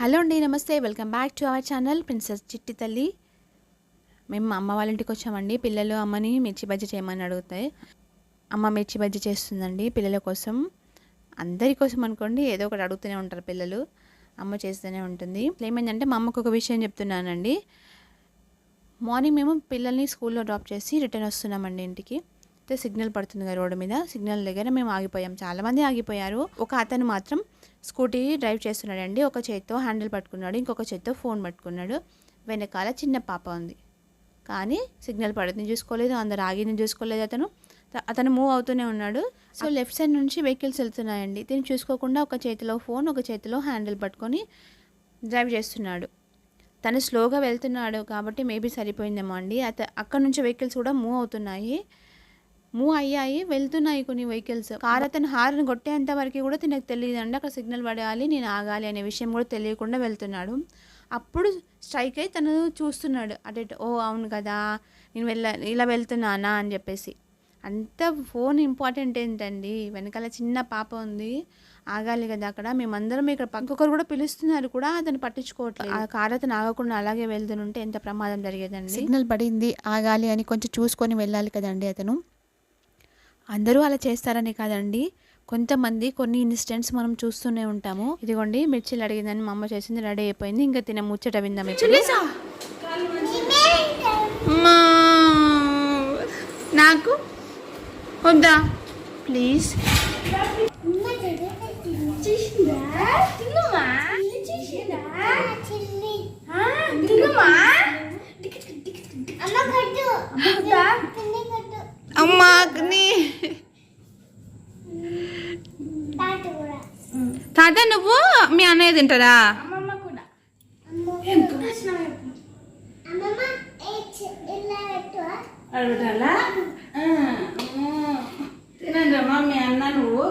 Hello అండి నమస్తే. Welcome back to our channel princess చిట్టి తల్లి. మేము అమ్మ వాళ్ళ ఇంటికి వచ్చామండి. పిల్లలు అమ్మని మిర్చి బజ్జీ చేయమని అడుగుతాయి. అమ్మ మిర్చి బజ్జీ చేస్తుందండి పిల్లల కోసం. అందరి కోసం అనుకోండి ఏదో ఒకటి అడుగుతూనే ఉంటారు పిల్లలు. అమ్మ చేస్తూనే ఉంటుంది. ఏమైందంటే మా అమ్మకు ఒక విషయం చెప్తున్నానండి. మార్నింగ్ మేము పిల్లల్ని స్కూల్లో డ్రాప్ చేసి రిటర్న్ వస్తున్నామండి ఇంటికి. అయితే సిగ్నల్ పడుతుంది కదా రోడ్డు మీద సిగ్నల్ దగ్గర మేము ఆగిపోయాం. చాలామంది ఆగిపోయారు. ఒక అతను మాత్రం స్కూటీ డ్రైవ్ చేస్తున్నాడండి. ఒక చేత్తో హ్యాండిల్ పట్టుకున్నాడు. ఇంకొక చేత్తో ఫోన్ పట్టుకున్నాడు. వెనకాల చిన్న పాప ఉంది. కానీ సిగ్నల్ పడుతుంది చూసుకోలేదు. అందరు ఆగింది చూసుకోలేదు అతను. అతను మూవ్ అవుతూనే ఉన్నాడు. సో లెఫ్ట్ సైడ్ నుంచి వెహికల్స్ వెళ్తున్నాయండి. దీన్ని చూసుకోకుండా ఒక చేతిలో ఫోన్ ఒక చేతిలో హ్యాండిల్ పట్టుకొని డ్రైవ్ చేస్తున్నాడు. తను స్లోగా వెళ్తున్నాడు కాబట్టి మేబీ సరిపోయిందేమో అండి. అత అక్కడ నుంచి వెహికల్స్ కూడా మూవ్ అవుతున్నాయి. మూవ్ అయ్యాయి వెళ్తున్నాయి కొన్ని వెహికల్స్. కార్ అతను హార్న్ కొట్టేంత వరకు కూడా తినకు తెలియదు అండి అక్కడ సిగ్నల్ పడాలి నేను ఆగాలి అనే విషయం కూడా తెలియకుండా వెళ్తున్నాడు. అప్పుడు స్ట్రైక్ అయి తను చూస్తున్నాడు. అటు ఇటు, ఓ అవును కదా నేను వెళ్ళ ఇలా వెళ్తున్నానా? అని చెప్పేసి. అంత ఫోన్ ఇంపార్టెంట్ ఏంటండి? వెనకాల చిన్న పాప ఉంది. ఆగాలి కదా అక్కడ మేమందరం ఇక్కడ పక్కొకరు కూడా పిలుస్తున్నారు కూడా అతను పట్టించుకోవట్లేదు. ఆ కార్ అతను ఆగకుండా అలాగే వెళ్తుంటే ఎంత ప్రమాదం జరిగేదండి? సిగ్నల్ పడింది ఆగాలి అని కొంచెం చూసుకొని వెళ్ళాలి కదండి అతను. అందరూ అలా చేస్తారని కాదండి. కొంతమంది కొన్ని ఇన్సిడెంట్స్ మనం చూస్తూనే ఉంటాము. ఇదిగోండి మిర్చిలు అడిగిందని మా అమ్మ చేసింది రెడీ అయిపోయింది. ఇంకా తిన ముచ్చట విందాం నాకు? వద్దా? ప్లీజ్. అమ్మా నువ్వు? మీ అన్నయ్య తింటారా అడుగుతాలా తినండి అమ్మా మీ అన్న నువ్వు.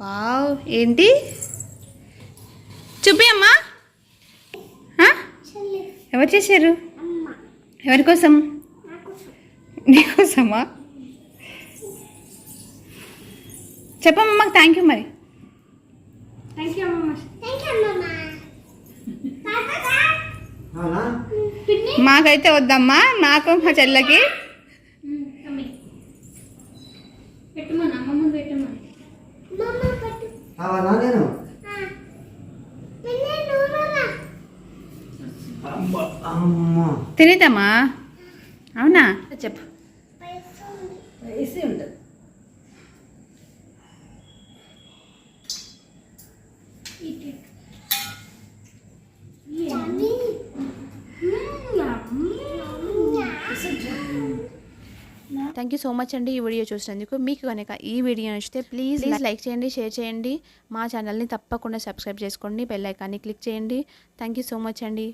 వావ్ ఏంటి? చూపి అమ్మా? ఎవరు చేశారు? ఎవరి కోసం? నీకోసమా చెప్పమ్మా మాకు థ్యాంక్ యూ మరి. మాకైతే వద్దమ్మా నాకు మా చెల్లెకి. తినేద్దామా అవునా? చెప్పు. ఉంటుంది థ్యాంక్ యూ సో మచ్ అండి ఈ వీడియో చూసినందుకు. మీకు కనుక ఈ వీడియో నచ్చితే ప్లీజ్ లైక్ చేయండి షేర్ చేయండి. మా ఛానల్ని తప్పకుండా సబ్స్క్రైబ్ చేసుకోండి బెల్ ఐకాన్ని క్లిక్ చేయండి. థ్యాంక్ యూ సో మచ్ అండి.